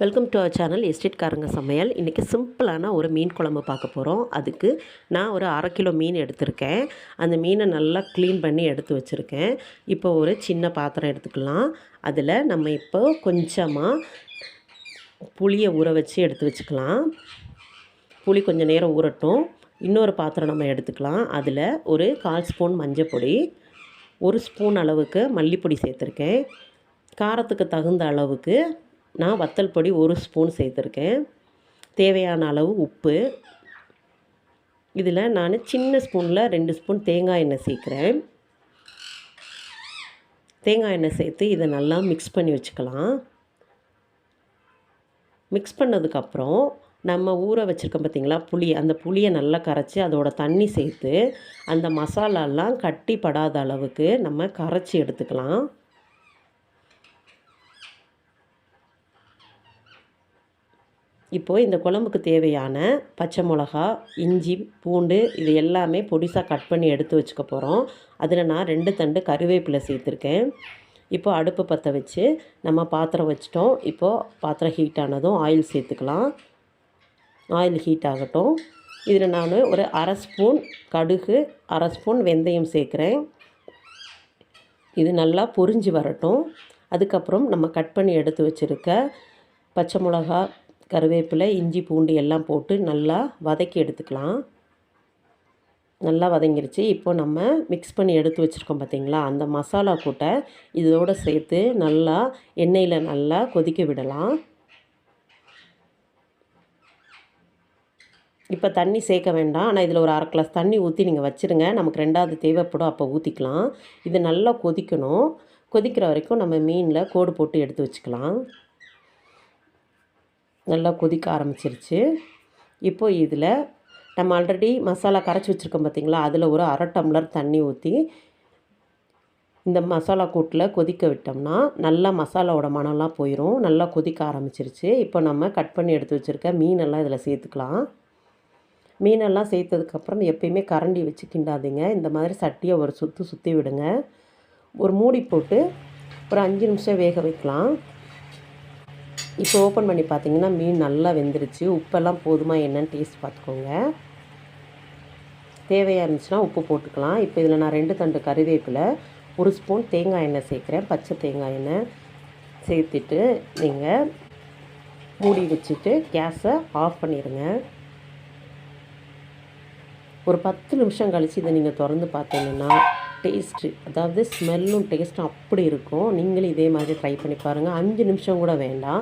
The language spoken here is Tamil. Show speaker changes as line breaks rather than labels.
வெல்கம் டு அவர் சேனல் எஸ்டேட்காரங்க சமையல். இன்றைக்கி சிம்பிளான ஒரு மீன் குழம்பு பார்க்க போகிறோம் அதுக்கு நான் ஒரு அரை கிலோ மீன் எடுத்திருக்கேன். அந்த மீனை நல்லா க்ளீன் பண்ணி எடுத்து வச்சுருக்கேன். இப்போ ஒரு சின்ன பாத்திரம் எடுத்துக்கலாம். அதில் நம்ம இப்போ கொஞ்சமாக புளியை ஊற வச்சு எடுத்து வச்சுக்கலாம். புளி கொஞ்சம் நேரம் ஊறட்டும். இன்னொரு பாத்திரம் நம்ம எடுத்துக்கலாம். அதில் ஒரு கால் ஸ்பூன் மஞ்சள் பொடி ஒரு ஸ்பூன் அளவுக்கு மல்லிப்பொடி சேர்த்துருக்கேன். காரத்துக்கு தகுந்த அளவுக்கு நான் வத்தல் பொடி ஒரு ஸ்பூன் சேர்த்துருக்கேன். தேவையான அளவு உப்பு. இதில் நான் சின்ன ஸ்பூனில் ரெண்டு ஸ்பூன் தேங்காய் எண்ணெய் சேர்க்குறேன். தேங்காய் எண்ணெய் சேர்த்து இதை நல்லா மிக்ஸ் பண்ணி வச்சுக்கலாம். மிக்ஸ் பண்ணதுக்கப்புறம் நம்ம ஊற வச்சுருக்கோம் பார்த்திங்களா புளி அந்த புளியை நல்லா கரைச்சி அதோட தண்ணி சேர்த்து அந்த மசாலாலாம் கட்டி படாத அளவுக்கு நம்ம கரைச்சி எடுத்துக்கலாம். இப்போது இந்த குழம்புக்கு தேவையான பச்சை மிளகா இஞ்சி பூண்டு இது எல்லாமே பொடிசாக கட் பண்ணி எடுத்து வச்சுக்க போகிறோம் அதில் நான் ரெண்டு தண்டு கருவேப்பிலை சேர்த்துருக்கேன். இப்போ அடுப்பு பற்ற வச்சு நம்ம பாத்திரம் வச்சிட்டோம். இப்போது பாத்திரம் ஹீட் ஆனதும் ஆயில் சேர்த்துக்கலாம். ஆயில் ஹீட் ஆகட்டும். இதில் நான் ஒரு அரை ஸ்பூன் கடுகு அரை ஸ்பூன் வெந்தயம் சேர்க்குறேன். இது நல்லா பொரிஞ்சு வரட்டும். அதுக்கப்புறம் நம்ம கட் பண்ணி எடுத்து வச்சுருக்க பச்சை மிளகா கருவேப்பிலை இஞ்சி பூண்டு எல்லாம் போட்டு நல்லா வதக்கி எடுத்துக்கலாம். நல்லா வதங்கிருச்சு. இப்போ நம்ம மிக்ஸ் பண்ணி எடுத்து வச்சுருக்கோம் பார்த்திங்களா அந்த மசாலா கூட்டை இதோடு சேர்த்து நல்லா எண்ணெயில் நல்லா கொதிக்க விடலாம். இப்போ தண்ணி சேர்க்க வேண்டாம். ஆனால் இதில் ஒரு அரை கிளாஸ் தண்ணி ஊற்றி நீங்கள் வச்சுருங்க. நமக்கு ரெண்டாவது தேவைப்படும். அப்போ ஊற்றிக்கலாம் இது நல்லா கொதிக்கணும். கொதிக்கிற வரைக்கும் நம்ம மீனில் கோடு போட்டு எடுத்து வச்சுக்கலாம். நல்லா கொதிக்க ஆரம்பிச்சிருச்சு. இப்போ இதில் நம்ம ஆல்ரெடி மசாலா கரைச்சி வச்சுருக்கோம் பார்த்திங்களா அதில் ஒரு அரை டம்ளர் தண்ணி ஊற்றி இந்த மசாலா கூட்டில் கொதிக்க விட்டோம்னா நல்லா மசாலாவோட மணம்லாம் போயிடும் நல்லா கொதிக்க ஆரம்பிச்சிருச்சு. இப்போ நம்ம கட் பண்ணி எடுத்து வச்சுருக்க மீனெல்லாம் இதில் சேர்த்துக்கலாம். மீனெல்லாம் சேர்த்ததுக்கப்புறம் எப்பயுமே கரண்டி வச்சு கிண்டாதீங்க. இந்த மாதிரி சட்டியை ஒரு சுற்றி சுற்றி விடுங்க. ஒரு மூடி போட்டு ஒரு அஞ்சு நிமிஷம் வேக வைக்கலாம். இப்போ ஓப்பன் பண்ணி பார்த்தீங்கன்னா மீன் நல்லா வெந்துருச்சு. உப்பெல்லாம் போதுமா என்னன்னு டேஸ்ட் பார்த்துக்கோங்க. தேவையாக இருந்துச்சுன்னா உப்பு போட்டுக்கலாம். இப்போ இதில் நான் ரெண்டு தண்டு கறிவேப்பிலை ஒரு ஸ்பூன் தேங்காய் எண்ணெய் சேர்க்குறேன். பச்சை தேங்காய் எண்ணெய் சேர்த்துட்டு நீங்கள் மூடி வச்சுட்டு கேஸை ஆஃப் பண்ணிடுங்க. ஒரு பத்து நிமிஷம் கழித்து இதை நீங்கள் திறந்து பார்த்தீங்கன்னா டேஸ்ட்டு அதாவது ஸ்மெல்லும் டேஸ்ட்டும் அப்படி இருக்கும். நீங்களும் இதே மாதிரி ட்ரை பண்ணி பாருங்கள் அஞ்சு நிமிஷம் கூட வேண்டாம்.